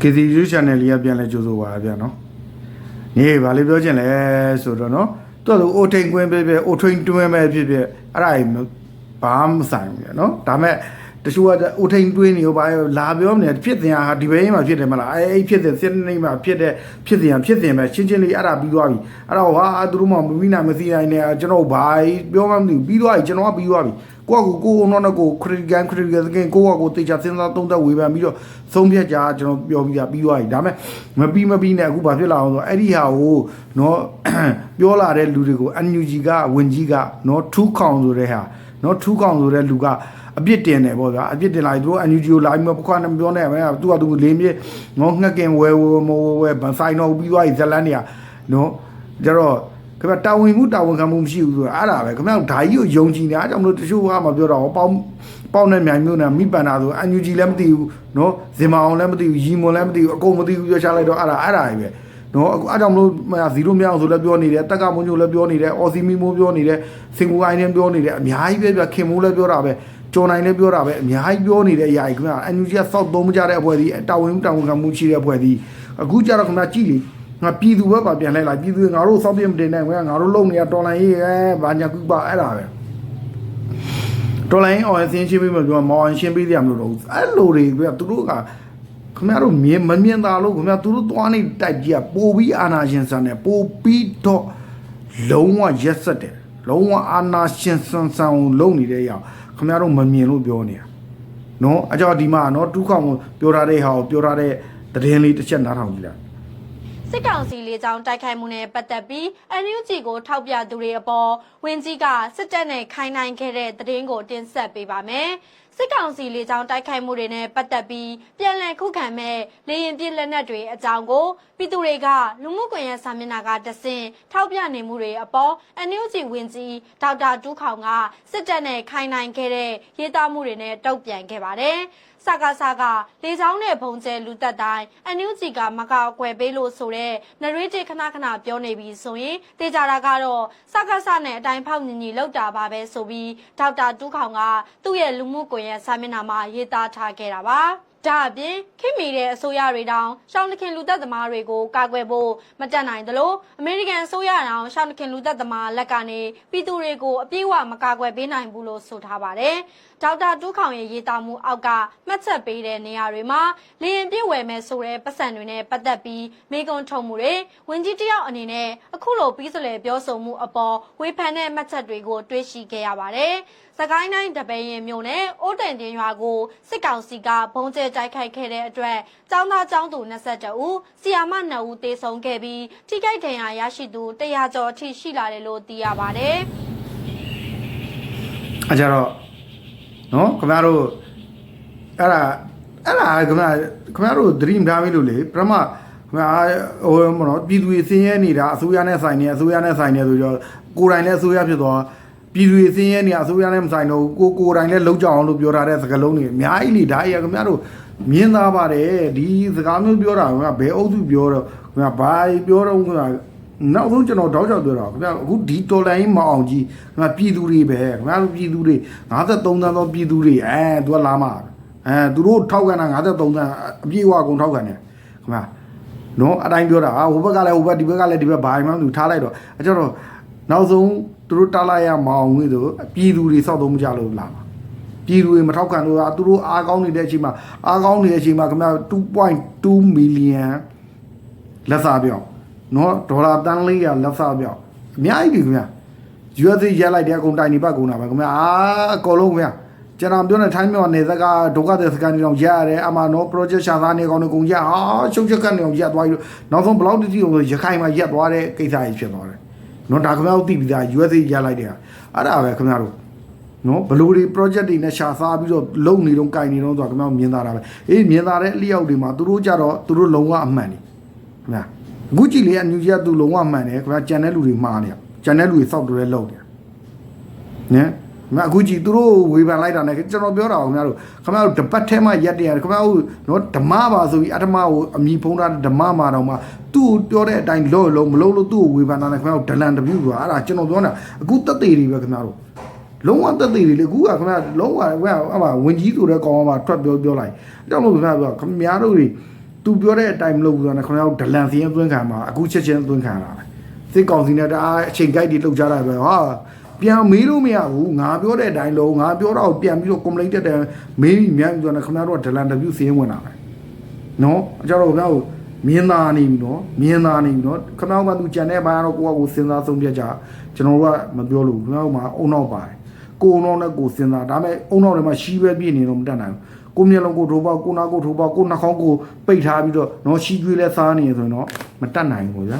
KTV channel လေးကပြန်လဲကြိုးဆိုပါဗျာနော်။နေဗာလေးပြောချင်လဲဆိုတော့နော်သူကအိုထိန်ကွင်းပြပြအိုထိန်တွင်းပဲဖြစ်ဖြစ်အဲ့ဒါကြီးဘာမှမဆိုင်ဘူးနော်။ဒါမဲ့ တချို့ကအိုထိန်တွင်းနေရောဘာလာပြောမနေဖြစ်တင်ဟာဒီဘင်းမှာဖြစ်တယ်မလားအဲ့ဖြစ်တယ်စစ်နေမှာဖြစ်တဲ့ဖြစ်တင်ဖြစ်တင်ပဲချင်းချင်းလေးအဲ့ဒါပြီးသွားပြီ။အဲ့တော့ဟာသူတို့မှမပြီးနိုင်မသိနိုင်နဲ့ကျွန်တော်ဘာပြောမှမသိဘူးပြီးသွားပြီကျွန်တော်ကပြီးသွားပြီ။ကိုကကိုကိုတော့တော့ကို critical critical စကင်ကိုကကိုတေချာစဉ်းစားသုံးသပ်ဝေဖန်ပြီးတော့သုံးဖြတ်ကြကျွန်တော်ပြောပြီးတာပြီးသွားပြီဒါပေမဲ့မပြီးမပြီးနဲ့အခုဘာဖြစ်လာအောင်ဆိုအဲ့ဒီဟာကိုနော်ပြောလာတဲ့လူတွေကို NUG ကဝင်ကြီးကနော်ထူးခေါင်ဆိုတဲ့ဟာနော်ထူးခေါင်ဆိုတဲ့လူက အပြစ်တင်တယ်ပေါ့ဗျာအပြစ်တင်လာပြီသူတို့ NUG ကိုလာပြီးမပခွားနဲ့မပြောနဲ့ပဲသူကသူလေးမြေနော်ငှက်ကင်ဝဲဝဲမဝဲဝဲဗန်ဆိုင်တော့ပြီးသွားပြီဇလန်တွေကနော်ကြတော့ခင်ဗျတာဝန်မှုတာဝန်ခံမှုမရှိဘူးဆိုတာအဲ့ဒါပဲခင်ဗျဓာကြီးကိုယုံကြည်နေအားကြောင့်မလို့တချို့ကမှပြောတော့ပေါင်းပေါင်းနဲ့မြိုင်မျိုးနဲ့မိပန်တာဆို NUG လည်းမသိဘူးနော်ဇင်မအောင်လည်းမသိဘူးရီမွန်လည်းမသိဘူးအကုန်မသိဘူးပြောချလိုက်တော့အဲ့ဒါအဲ့ဒါကြီးပဲနော်အခုအားကြောင့်မလို့ဇီရိုမြောင်ဆိုလည်းပြောနေတယ်တက်ကမွန်ချိုလည်းပြောနေတယ်အော်စီမီမိုးပြောနေတယ်စင်ကူအိုင်းလည်းပြောနေတယ်အများကြီးပဲပြခင်မိုးလည်းပြောတာပဲ ကျော်နိုင်လည်းပြောတာပဲအများကြီးပြောနေတဲ့အရာကြီးခင်ဗျ NUG ကစောက်သုံးမကြတဲ့အဖွဲ့ဒီတာဝန်တာဝန်ခံမှုရှိတဲ့အဖွဲ့ဒီအခုကြတော့ခင်ဗျကြည့်လေငါပြည်သူဘက်ပါပြန်လိုက်လာပြည်သူငါတို့စောက်ပြမတင်နိုင်ဘူးငါတို့လုံနေရတော်လိုင်းရေးအဲဘာညာကူပါအဲ့ဒါပဲတော်လိုင်းအောင်အစင်းရှင်းပြီးမှပြောမောင်ရှင်းပြီးရမလို့တော့အဲ့လိုတွေကသူတို့ကခင်ဗျားတို့မြင်မမြင်တာလို့ခင်ဗျားသူတို့သွားနေတိုက်ကြီးကပိုပြီးအာနာရှင်ဆန်တယ်ပိုပြီးတော့လုံးဝရက်ဆက်တယ်လုံးဝအာနာရှင်ဆန်ဆန်ကိုလုံနေတဲ့ရောက် ခင်ဗျားတို့မမြင်လို့ပြောနေတာနော်အကြောဒီမှာနော်တူးခေါင်ကိုပြောထားတဲ့ဟာကိုပြောထားတဲ့သတင်းလေးတစ်ချက်နားထောင်ကြည့်လိုက် စစ်ကောင်စီလေးကြောင်းတိုက်ခိုက်မှုနဲ့ပတ်သက်ပြီး NUG ကိုထောက်ပြသူတွေအပေါ်ဝင်းကြီးကစစ်တပ်နဲ့ခိုင်းနိုင်ခဲ့တဲ့သတင်းကိုတင်ဆက်ပေးပါမယ်။စစ်ကောင်စီလေးကြောင်းတိုက်ခိုက်မှုတွေနဲ့ပတ်သက်ပြီးပြန်လည်ခုခံမဲ့လေရင်ပြစ်လက်နက်တွေအကြောင်းကိုပြည်သူတွေကလူမှုကွန်ရက်စာမျက်နှာကတဆင့်ထောက်ပြနေမှုတွေအပေါ် NUG ဝင်းကြီးဒေါက်တာတူးခေါင်ကစစ်တပ်နဲ့ခိုင်းနိုင်ခဲ့တဲ့ရေးသားမှုတွေနဲ့တုံ့ပြန်ခဲ့ပါတယ်။ စကားစကားလေချောင်းနဲ့ဘုံကျဲလူသက်တိုင်းအန်ယူဂျီကမကောက်အကွယ်ပေးလို့ဆိုတဲ့နရွေးတေခဏခဏပြောနေပြီဆိုရင်တေကြတာကတော့စကားစနဲ့အတိုင်းဖောက်ညီညီလောက်တာပါပဲဆိုပြီးဒေါက်တာတူးခေါင်ကသူ့ရဲ့လူမှုကွန်ရက်စာမျက်နှာမှာရေးသားထားခဲ့တာပါ ဒါအပြင်ခင်မီတဲ့အစိုးရတွေတောင်ရှောင်းတခင်လူသက်သမားတွေကိုကာကွယ်ဖို့မတက်နိုင်သလိုအမေရိကန်အစိုးရတောင်ရှောင်းတခင်လူသက်သမားလက်ကနေပြည်သူတွေကိုအပြည့်အဝမကာကွယ်ပေးနိုင်ဘူးလို့ဆိုထားပါတယ်။ဒေါက်တာတူးခေါင်ရဲ့ရေးသားမှုအောက်ကမှတ်ချက်ပေးတဲ့နေရာတွေမှာလေရင်ပြည့်ဝယ်မယ်ဆိုတဲ့ပတ်စံတွေနဲ့ပတ်သက်ပြီးမိကုံထုံမှုတွေဝင်ကြီးတယောက်အနေနဲ့အခုလိုပြီးစလဲပြောဆိုမှုအပေါ်ဝေဖန်တဲ့မှတ်ချက်တွေကိုတွေ့ရှိခဲ့ရပါတယ်။ စကိုင်းတိုင်းတပင်းရင်မြို့နယ်အိုးတန်တင်ရွာကိုစစ်ကောင်စီကဘုံကျဲတိုက်ခိုက်ခဲ့တဲ့အတွက်ចောင်းသားចောင်းသူ22ဦးဆီယာမ2ဦးသေဆုံးခဲ့ပြီးထိခိုက်ဒဏ်ရာရရှိသူ100ကျော်အထိရှိလာတယ်လို့သိရပါတယ်။အကြတော့နော်ခင်ဗျားတို့အဲ့ဒါအဲ့ဒါခင်ဗျာခင်ဗျားတို့ dream ထားပြီလို့လေပထမခင်ဗျာဟိုမနော်ပြည်သူတွေဆင်းရဲနေတာအစိုးရနဲ့ဆိုင်နေအစိုးရနဲ့ဆိုင်နေဆိုတော့ကိုယ်တိုင်လည်းအစိုးရဖြစ်သွား ပြည်သူတွေဆင်းရဲနေအစိုးရနဲ့မဆိုင်တော့ကိုကိုယ်တိုင်လည်းလုံးကြအောင်လို့ပြောထားတဲ့စကားလုံးတွေအများကြီးလေဒါကြီးကခင်ဗျားတို့မြင်သားပါတယ်ဒီစကားမျိုးပြောတာကဘယ်အုပ်စုပြောတော့ခင်ဗျာဘာပြောတော့ခင်ဗျာနောက်ဆုံးကျွန်တော်တောက်ချောက်ပြောတာခင်ဗျာအခုဒီတော်လိုင်းမအောင်ကြီးခင်ဗျာပြည်သူတွေပဲခင်ဗျာပြည်သူတွေ53သန်းသောပြည်သူတွေအဲသူကလာမှာအဲသူတို့ထောက်ခံတာ53သန်းအပြည့်အဝကုန်ထောက်ခံတယ်ခင်ဗျာနော်အတိုင်းပြောတာဟာဟိုဘက်ကလည်းဟိုဘက်ဒီဘက်ကလည်းဒီဘက်ဘာမှမသူထားလိုက်တော့အဲကျတော့ နောက်ဆုံးသူတို့တားလိုက်ရမအောင်ကြီးဆိုပြည်သူတွေစောက်သုံးမကြလို့လာမှာပြည်သူတွေမထောက်ခံလို့သူတို့အားကောင်းနေတဲ့အချိန်မှာအားကောင်းနေတဲ့အချိန်မှာခင်ဗျာ2.2 million လက်စားပြောင်းနော်ဒေါ်လာတန်း400လက်စားပြောက်အများကြီးပြီခင်ဗျာ USA ရက်လိုက်တဲ့အကုန်တိုင်နေပတ်ကုန်တာပဲခင်ဗျာအာအကုန်လုံးခင်ဗျာကျွန်တော်ပြောနေထိုင်းမြော်နေသက်ကဒုက္ခတဲ့စကန်တွေတော့ရက်ရတယ်အမှနော် project ရှာသားနေကောင်းနေကုန်ရက်ဟာရှုပ်ချက်ကနေအောင်ရက်သွားပြီးနောက်ဆုံးဘလောက်တတိကိုရခိုင်မှာရက်သွားတဲ့ကိစ္စကြီးဖြစ်သွားတယ် နော်ဒါခင်ဗျားတို့သိပြီးသား USA ရက်လိုက်တဲ့အဲ့ဒါပဲခင်ဗျားတို့နော်ဘလူတွေ project တွေနဲ့ရှာစားပြီးတော့လုံနေတော့ကင်နေတော့ဆိုတော့ခင်ဗျားမြင်သားတာပဲအေးမြင်သားတဲ့အလျောက်တွေမှာသူတို့ကြတော့သူတို့လုံးဝအမှန်နေခင်ဗျာအခုကြည့်လေအန်ယူဂျီကသူလုံးဝမှန်တယ်ခင်ဗျာကြံတဲ့လူတွေမှားနေကြံတဲ့လူတွေစောက်တယ်လောက်တယ်နော် မအခုကြည့်သူတို့ဝေဖန်လိုက်တာ ਨੇ ကျွန်တော်ပြောတာခင်ဗျားတို့ခင်ဗျားတို့တပတ်ထဲမှာရက်တယ်ခင်ဗျားတို့နော်ဓမ္မပါဆိုပြီးအတ္တမကိုအမိဖုံးတာဓမ္မမှာတော့မှသူ့ပြောတဲ့အတိုင်းလော့လုံးမလုံးလို့သူ့ကိုဝေဖန်တာ ਨੇ ခင်ဗျားတို့ဒလန်တပြူဆိုတာအဲ့ဒါကျွန်တော်ပြောတာအခုတက်သေးတွေပဲခင်ဗျားတို့လုံးဝတက်သေးတွေလေအခုကခင်ဗျားလုံးဝခင်ဗျားအမဝင်ကြီးဆိုတဲ့ကောင်ကမှထွက်ပြောပြောလိုက်အဲ့တော့လို့ခင်ဗျားပြောခင်ဗျားတို့တွေသူပြောတဲ့အတိုင်းမလုပ်ဘူးဆိုတော့ခင်ဗျားတို့ဒလန်စီရင်သွင်းခံမှာအခုချက်ချင်းသွင်းခံလာတယ်စစ်ကောင်စီနဲ့တအားအချိန်ကြိုက်တွေလှုပ်ကြတာပဲဟာ ပြန်မေးလို့မရဘူးငါပြောတဲ့အတိုင်းလုံးငါပြောတာကိုပြန်ပြီးတော့ complaint တက်တယ်မေးပြီးမြန်ပြီးဆိုတော့ခင်ဗျားတို့ကဒလန်တပြူစီရင်ဝင်လာတယ်နော်အကြတော့ခင်ဗျားတို့မြင်းသားနေပြီနော်မြင်းသားနေပြီနော်ခင်ဗျားတို့ကသူကြံတဲ့ဘာကတော့ကိုကကိုစဉ်းစားဆုံးဖြတ်ကြကျွန်တော်တို့ကမပြောလို့ခင်ဗျားတို့မှာအုံနောက်ပါတယ်ကိုအုံနောက်နဲ့ကိုစဉ်းစားဒါပေမဲ့အုံနောက်ထဲမှာရှီးပဲပြည့်နေတော့မတတ်နိုင်ဘူးကိုမျက်လုံးကိုထိုးပေါက်ကိုနာကိုထိုးပေါက်ကိုနှာခေါင်းကိုပိတ်ထားပြီးတော့နော်ရှီးကျွေးလဲစားနေရဆိုရင်တော့မတတ်နိုင်ဘူးဗျာ